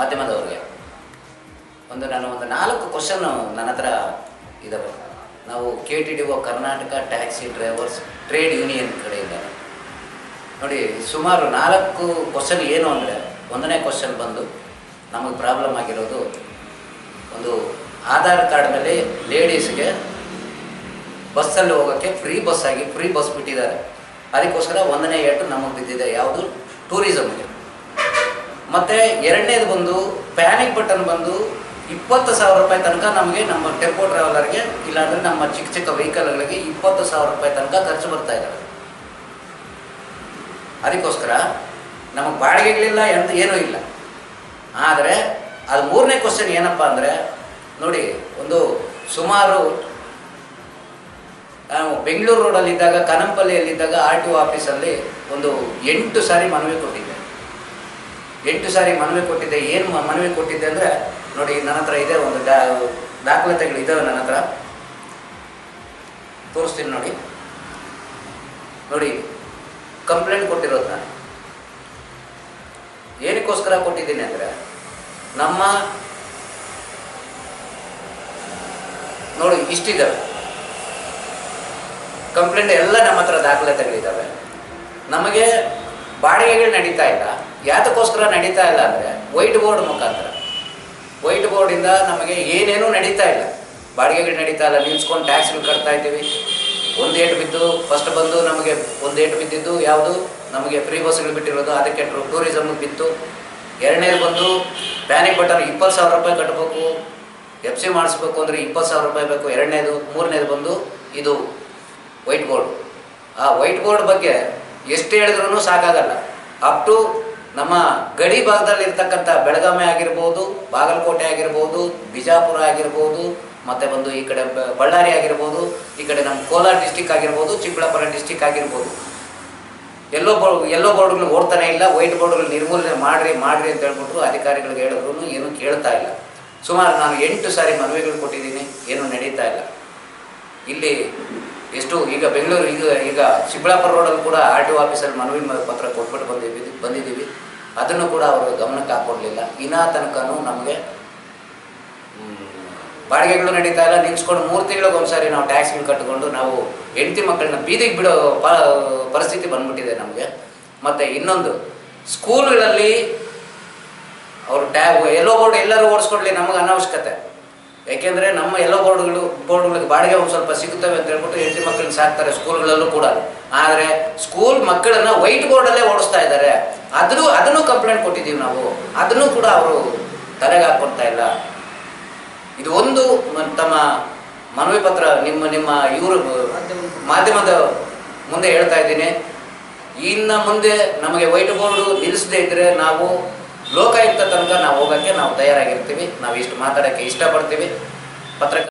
ಮಾಧ್ಯಮದವ್ರಿಗೆ. ಒಂದು ನಾನು ಒಂದು ನಾಲ್ಕು ಕ್ವಶನ್ ನನ್ನ ಹತ್ರ ಇದಾವೆ. ನಾವು K T D O Karnataka taxi drivers trade union ಕಡೆಯಿಂದ ನೋಡಿ, ಸುಮಾರು ನಾಲ್ಕು ಕ್ವಶನ್ ಏನು ಅಂದರೆ ಒಂದನೇ ಕ್ವಶನ್ ಬಂದು ನಮಗೆ ಪ್ರಾಬ್ಲಮ್ ಆಗಿರೋದು ಒಂದು ಆಧಾರ್ ಕಾರ್ಡ್ನಲ್ಲಿ ಲೇಡೀಸ್ಗೆ ಬಸ್ಸಲ್ಲಿ ಹೋಗೋಕ್ಕೆ ಫ್ರೀ ಬಸ್ ಆಗಿ ಫ್ರೀ ಬಸ್ ಬಿಟ್ಟಿದ್ದಾರೆ. ಅದಕ್ಕೋಸ್ಕರ ಒಂದನೇ ಏಟು ನಮಗೆ ಬಿದ್ದಿದೆ. ಯಾವುದು? ಟೂರಿಸಮ್ಗೆ ಮತ್ತು ಎರಡನೇದು ಬಂದು ಪ್ಯಾನಿಕ್ ಬಟನ್ ಬಂದು ಇಪ್ಪತ್ತು ಸಾವಿರ ರೂಪಾಯಿ ತನಕ ನಮಗೆ ನಮ್ಮ ಟೆಂಪೋ ಟ್ರಾವೆಲರ್ಗೆ ಇಲ್ಲಾಂದರೆ ನಮ್ಮ ಚಿಕ್ಕ ಚಿಕ್ಕ ವೆಹಿಕಲ್ಗಳಿಗೆ ಇಪ್ಪತ್ತು ಸಾವಿರ ರೂಪಾಯಿ ತನಕ ಖರ್ಚು ಬರ್ತಾ ಇದ್ದಾವೆ ಅದಕ್ಕೋಸ್ಕರ ನಮಗೆ ಬಾಡಿಗೆಗಳಿಲ್ಲ ಎಂತ ಏನೂ ಇಲ್ಲ. ಆದರೆ ಅದು ಮೂರನೇ ಕ್ವಶನ್ ಏನಪ್ಪ ಅಂದರೆ, ನೋಡಿ, ಒಂದು ಸುಮಾರು, ನಾವು ಬೆಂಗಳೂರು ರೋಡಲ್ಲಿದ್ದಾಗ ಕನಂಪಲ್ಲಿಯಲ್ಲಿದ್ದಾಗ ಆರ್ ಟಿ ಒ ಆಫೀಸಲ್ಲಿ ಒಂದು ಎಂಟು ಸಾರಿ ಮನವಿ ಕೊಟ್ಟಿದ್ದೆ ಎಂಟು ಸಾರಿ ಮನವಿ ಕೊಟ್ಟಿದ್ದೆ. ಏನು ಮನವಿ ಕೊಟ್ಟಿದ್ದೆ ಅಂದರೆ, ನೋಡಿ, ನನ್ನ ಹತ್ರ ಇದೆ ಒಂದು ಡಾ, ದಾಖಲಾತಿಗಳು ಇದ್ದಾವೆ ನನ್ನ ಹತ್ರ. ತೋರಿಸ್ತೀನಿ ನೋಡಿ. ನೋಡಿ, ಕಂಪ್ಲೇಂಟ್ ಕೊಟ್ಟಿರೋದು ನಾನು. ಏನಕ್ಕೋಸ್ಕರ ಕೊಟ್ಟಿದ್ದೀನಿ ಅಂದರೆ, ನಮ್ಮ ನೋಡಿ ಇಷ್ಟಿದ್ದಾವೆ ಕಂಪ್ಲೇಂಟ್ ಎಲ್ಲ ನಮ್ಮ ಹತ್ರ ದಾಖಲಾತಿಗಳಿದ್ದಾವೆ ನಮಗೆ ಬಾಡಿಗೆಗಳು ನಡೀತಾ ಇಲ್ಲ. ಯಾತಕ್ಕೋಸ್ಕರ ನಡೀತಾ ಇಲ್ಲ ಅಂದರೆ ವೈಟ್ ಬೋರ್ಡ್ ಮುಖಾಂತರ. ವೈಟ್ ಬೋರ್ಡಿಂದ ನಮಗೆ ಏನೇನೂ ನಡೀತಾ ಇಲ್ಲ. ಬಾಡಿಗೆಗಳು ನಡೀತಾ ಇಲ್ಲ, ನಿಲ್ಸ್ಕೊಂಡು ಟ್ಯಾಕ್ಸ್ಗಳು ಕಟ್ತಾ ಇದ್ದೀವಿ. ಒಂದು ಏಟು ಬಿದ್ದು ಫಸ್ಟ್ ಬಂದು ನಮಗೆ ಒಂದು ಏಟು ಬಿದ್ದಿದ್ದು ಯಾವುದು? ನಮಗೆ ಫ್ರೀ ಬಸ್ಗಳು ಬಿಟ್ಟಿರೋದು, ಅದಕ್ಕೆ ಟೂರಿಸಮ್ಗೆ ಬಿತ್ತು. ಎರಡನೇದು ಬಂದು ಪ್ಯಾನಿಕ್ ಬಟನ್ ಇಪ್ಪತ್ತು ಸಾವಿರ ರೂಪಾಯಿ ಕಟ್ಟಬೇಕು ಎಫ್ ಸಿ ಮಾಡಿಸ್ಬೇಕು ಅಂದರೆ ಇಪ್ಪತ್ತು ಸಾವಿರ ರೂಪಾಯಿ ಬೇಕು. ಎರಡನೇದು, ಮೂರನೇದು ಬಂದು ಇದು ವೈಟ್ ಬೋರ್ಡ್ ಆ ವೈಟ್ ಬೋರ್ಡ್ ಬಗ್ಗೆ ಎಷ್ಟು ಹೇಳಿದ್ರೂ ಸಾಕಾಗಲ್ಲ. ಅಪ್ ಟು ನಮ್ಮ ಗಡಿ ಭಾಗದಲ್ಲಿ ಇರ್ತಕ್ಕಂಥ ಬೆಳಗಾವಿ ಆಗಿರ್ಬೋದು, ಬಾಗಲಕೋಟೆ ಆಗಿರ್ಬೋದು, ಬಿಜಾಪುರ ಆಗಿರ್ಬೋದು, ಮತ್ತು ಬಂದು ಈ ಕಡೆ ಬಳ್ಳಾರಿ ಆಗಿರ್ಬೋದು, ಈ ಕಡೆ ನಮ್ಮ ಕೋಲಾರ ಡಿಸ್ಟಿಕ್ ಆಗಿರ್ಬೋದು, ಚಿಕ್ಕಬಳ್ಳಾಪುರ ಡಿಸ್ಟಿಕ್ ಆಗಿರ್ಬೋದು. ಎಲ್ಲೋ ಬೋರ್ಡ್ ಎಲ್ಲೋ ಬೋರ್ಡ್ಗಳು ಓಡ್ತಾನೆ ಇಲ್ಲ, ವೈಟ್ ಬೋರ್ಡ್ಗಳು ನಿರ್ಮೂಲನೆ ಮಾಡ್ರಿ ಮಾಡ್ರಿ ಅಂತ ಹೇಳ್ಬಿಟ್ಟು ಅಧಿಕಾರಿಗಳಿಗೆ ಹೇಳಿದ್ರು, ಏನು ಕೇಳ್ತಾ ಇಲ್ಲ. ಸುಮಾರು ನಾನು ಎಂಟು ಸಾರಿ ಮನವಿಗಳು ಕೊಟ್ಟಿದ್ದೀನಿ, ಏನು ನಡೀತಾ ಇಲ್ಲ. ಇಲ್ಲಿ ಎಷ್ಟು, ಈಗ ಬೆಂಗಳೂರು, ಈಗ ಈಗ ಚಿಕ್ಕಬಳ್ಳಾಪುರ ರೋಡಲ್ಲಿ ಕೂಡ ಆರ್ ಟಿ ಒ ಆಫೀಸಲ್ಲಿ ಮನವಿ ಪತ್ರ ಕೊಟ್ಬಿಟ್ಟು ಬಂದಿದ್ದೀವಿ ಬಂದಿದ್ದೀವಿ. ಅದನ್ನು ಕೂಡ ಅವರು ಗಮನಕ್ಕೆ ಹಾಕ್ಕೊಡ್ಲಿಲ್ಲ ಇನ್ನ ತನಕನೂ ನಮಗೆ ಬಾಡಿಗೆಗಳು ನಡೀತಾ ಇಲ್ಲ. ನಿಲ್ಸ್ಕೊಂಡು ಮೂರು ತಿಂಗಳಿಗೆ ಒಂದ್ಸಾರಿ ನಾವು ಟ್ಯಾಕ್ಸ್ಗಳು ಕಟ್ಟಿಕೊಂಡು ನಾವು ಹೆಂಡತಿ ಮಕ್ಕಳನ್ನ ಬೀದಿಗೆ ಬಿಡೋ ಪರಿಸ್ಥಿತಿ ಬಂದ್ಬಿಟ್ಟಿದೆ ನಮಗೆ. ಮತ್ತು ಇನ್ನೊಂದು ಸ್ಕೂಲ್ಗಳಲ್ಲಿ ಅವರು ಟ್ಯಾಬ್ ಎಲ್ಲೋ ಬೋರ್ಡ್ ಎಲ್ಲರೂ ಓಡಿಸ್ಕೊಡ್ಲಿ ನಮಗೆ ಅನಾವಶ್ಯಕತೆ. ಯಾಕೆಂದರೆ ನಮ್ಮ ಎಲ್ಲ ಬೋರ್ಡ್ಗಳು ಬೋರ್ಡ್ಗಳಿಗೆ ಬಾಡಿಗೆ ಒಂದು ಸ್ವಲ್ಪ ಸಿಗುತ್ತವೆ ಅಂತ ಹೇಳ್ಬಿಟ್ಟು ಹೆಂಡತಿ ಮಕ್ಕಳನ್ನ ಸಾಕ್ತಾರೆ ಸ್ಕೂಲ್ಗಳಲ್ಲೂ ಕೂಡ. ಆದರೆ ಸ್ಕೂಲ್ ಮಕ್ಕಳನ್ನ ವೈಟ್ ಬೋರ್ಡಲ್ಲೇ ಓಡಿಸ್ತಾ ಇದ್ದಾರೆ. ಅದನ್ನು ಅದನ್ನು ಕಂಪ್ಲೇಂಟ್ ಕೊಟ್ಟಿದ್ದೀವಿ ನಾವು. ಅದನ್ನು ಕೂಡ ಅವರು ತಲೆಗೆ ಹಾಕೊಳ್ತಾ ಇಲ್ಲ. ಇದು ಒಂದು ತಮ್ಮ ಮನವಿ ಪತ್ರ ನಿಮ್ಮ ನಿಮ್ಮ ಇವರು ಮಾಧ್ಯಮದ ಮುಂದೆ ಹೇಳ್ತಾ ಇದ್ದೀನಿ. ಇನ್ನು ಮುಂದೆ ನಮಗೆ ವೈಟ್ ಬೋರ್ಡು ನಿಲ್ಲಿಸದೇ ಇದ್ದರೆ ನಾವು ಲೋಕಾಯುಕ್ತ ತನಕ ನಾವು ಹೋಗೋಕ್ಕೆ ನಾವು ತಯಾರಾಗಿರ್ತೀವಿ. ನಾವು ಇಷ್ಟು ಮಾತಾಡೋಕ್ಕೆ ಇಷ್ಟಪಡ್ತೀವಿ. ಪತ್ರ